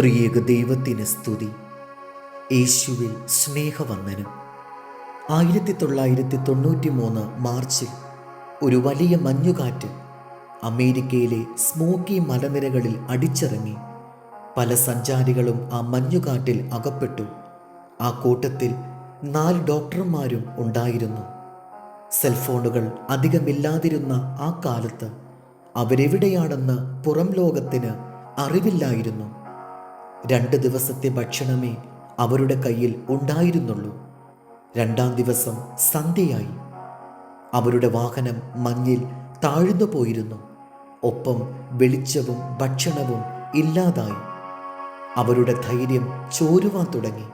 ത്രിയേക ദൈവത്തിന് സ്തുതി. യേശുവിൽ സ്നേഹവന്ദനം. ആയിരത്തി തൊള്ളായിരത്തി തൊണ്ണൂറ്റി മൂന്ന് മാർച്ചിൽ ഒരു വലിയ മഞ്ഞുകാറ്റ് അമേരിക്കയിലെ സ്മോക്കി മലനിരകളിൽ അടിച്ചിറങ്ങി. പല സഞ്ചാരികളും ആ മഞ്ഞുകാറ്റിൽ അകപ്പെട്ടു. ആ കൂട്ടത്തിൽ നാല് ഡോക്ടർമാരും ഉണ്ടായിരുന്നു. സെൽഫോണുകൾ അധികമില്ലാതിരുന്ന ആ കാലത്ത് അവരെവിടെയാണെന്ന് പുറം ലോകത്തിന് അറിവില്ലായിരുന്നു. രണ്ട് ദിവസത്തെ ഭക്ഷണമേ അവരുടെ കയ്യിൽ ഉണ്ടായിരുന്നുള്ളൂ. രണ്ടാം ദിവസം സന്ധ്യയായി. അവരുടെ വാഹനം മഞ്ഞിൽ താഴ്ന്നു പോയിരുന്നു. ഒപ്പം വെളിച്ചവും ഭക്ഷണവും ഇല്ലാതായി. അവരുടെ ധൈര്യം ചോരുവാൻ തുടങ്ങി.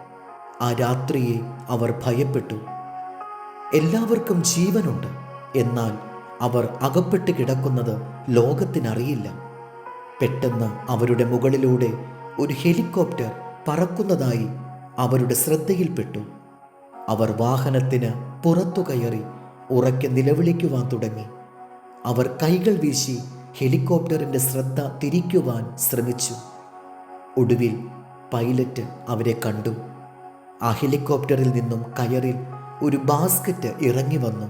ആ രാത്രിയെ അവർ ഭയപ്പെട്ടു. എല്ലാവർക്കും ജീവനുണ്ട്. എന്നാൽ അവർ അകപ്പെട്ട് കിടക്കുന്നത് ലോകത്തിനറിയില്ല. പെട്ടെന്ന് അവരുടെ മുകളിലൂടെ ഒരു ഹെലികോപ്റ്റർ പറക്കുന്നതായി അവരുടെ ശ്രദ്ധയിൽപ്പെട്ടു. അവർ വാഹനത്തിന് പുറത്തു കയറി ഉറക്കെ നിലവിളിക്കുവാൻ തുടങ്ങി. അവർ കൈകൾ വീശി ഹെലികോപ്റ്ററിന്റെ ശ്രദ്ധ തിരിക്കുവാൻ ശ്രമിച്ചു. ഒടുവിൽ പൈലറ്റ് അവരെ കണ്ടു. ആ ഹെലികോപ്റ്ററിൽ നിന്നും കയറിൽ ഒരു ബാസ്ക്കറ്റ് ഇറങ്ങി വന്നു.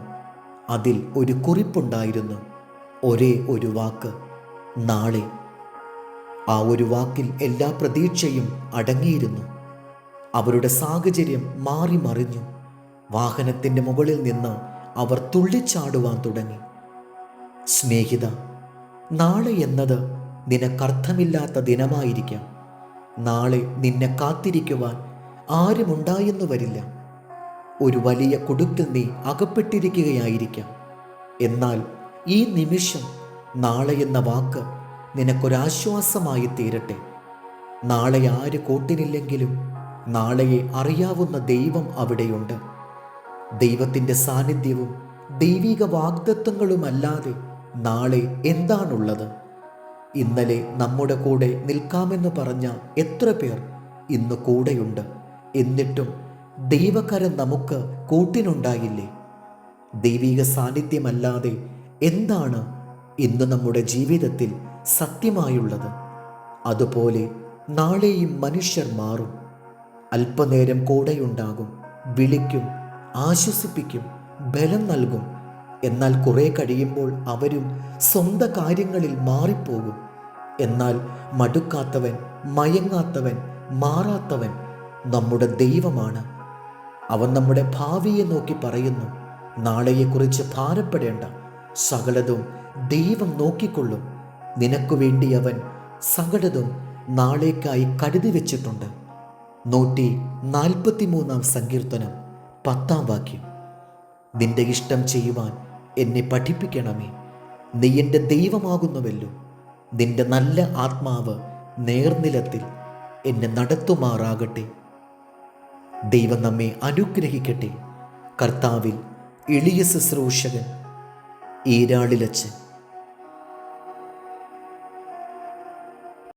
അതിൽ ഒരു കുറിപ്പുണ്ടായിരുന്നു. ഒരേ ഒരു വാക്ക് നാളെ ആ ഒരു വാക്കിൽ എല്ലാ പ്രതീക്ഷയും അടങ്ങിയിരുന്നു. അവരുടെ സാഹചര്യം മാറി മറിഞ്ഞു. വാഹനത്തിന്റെ മുകളിൽ നിന്ന് അവർ തുള്ളിച്ചാടുവാൻ തുടങ്ങി. സ്നേഹിത നാളെ എന്നത് നിനക്കർത്ഥമില്ലാത്ത ദിനമായിരിക്കാം. നാളെ നിന്നെ കാത്തിരിക്കുവാൻ ആരുമുണ്ടായെന്നു വരില്ല. ഒരു വലിയ കുടുക്കിൽ നീ അകപ്പെട്ടിരിക്കുകയായിരിക്കാം. എന്നാൽ ഈ നിമിഷം നാളെ എന്ന വാക്ക് നിനക്കൊരാശ്വാസമായി തീരട്ടെ നാളെ ആര് കോട്ടിനില്ലെങ്കിലും നാളെയെ അറിയാവുന്ന ദൈവം അവിടെയുണ്ട്. ദൈവത്തിന്റെ സാന്നിധ്യവും ദൈവിക വാഗ്ദത്വങ്ങളുമല്ലാതെ നാളെ എന്താണുള്ളത്? ഇന്നലെ നമ്മുടെ കൂടെ നിൽക്കാമെന്ന് പറഞ്ഞ എത്ര പേർ ഇന്ന് കൂടെയുണ്ട്? എന്നിട്ടും ദൈവകരം നമുക്ക് കൂട്ടിനുണ്ടായില്ലേ? ദൈവിക സാന്നിധ്യമല്ലാതെ എന്താണ് ഇന്ന് നമ്മുടെ ജീവിതത്തിൽ സത്യമായുള്ളത്. അതുപോലെ നാളെയും മനുഷ്യർ മാറും. അല്പനേരം കൂടെയുണ്ടാകും വിളിക്കും ആശ്വസിപ്പിക്കും ബലം നൽകും. എന്നാൽ കുറേ കഴിയുമ്പോൾ അവരും സ്വന്തം കാര്യങ്ങളിൽ മാറിപ്പോകും. എന്നാൽ മടുക്കാത്തവൻ മയങ്ങാത്തവൻ മാറാത്തവൻ നമ്മുടെ ദൈവമാണ്. അവൻ നമ്മുടെ ഭാവിയെ നോക്കി പറയുന്നു നാളെയെക്കുറിച്ച് ഭാരപ്പെടേണ്ട. സകലതും ദൈവം നോക്കിക്കൊള്ളും. നിനക്കു വേണ്ടി അവൻ സകലതും നാളേക്കായി കരുതി വെച്ചിട്ടുണ്ട്. നൂറ്റി നാൽപ്പത്തി മൂന്നാം സങ്കീർത്തനം പത്താം വാക്യം. നിന്റെ ഇഷ്ടം ചെയ്യുവാൻ എന്നെ പഠിപ്പിക്കണമേ. നീ എന്റെ ദൈവമാകുന്നുവല്ലോ. നിന്റെ നല്ല ആത്മാവ് നേർനിലത്തിൽ എന്നെ നടത്തുമാറാകട്ടെ. ദൈവം നമ്മെ അനുഗ്രഹിക്കട്ടെ. കർത്താവിൽ എളിയ ശുശ്രൂഷകൻ ഈരാളിലച്ച്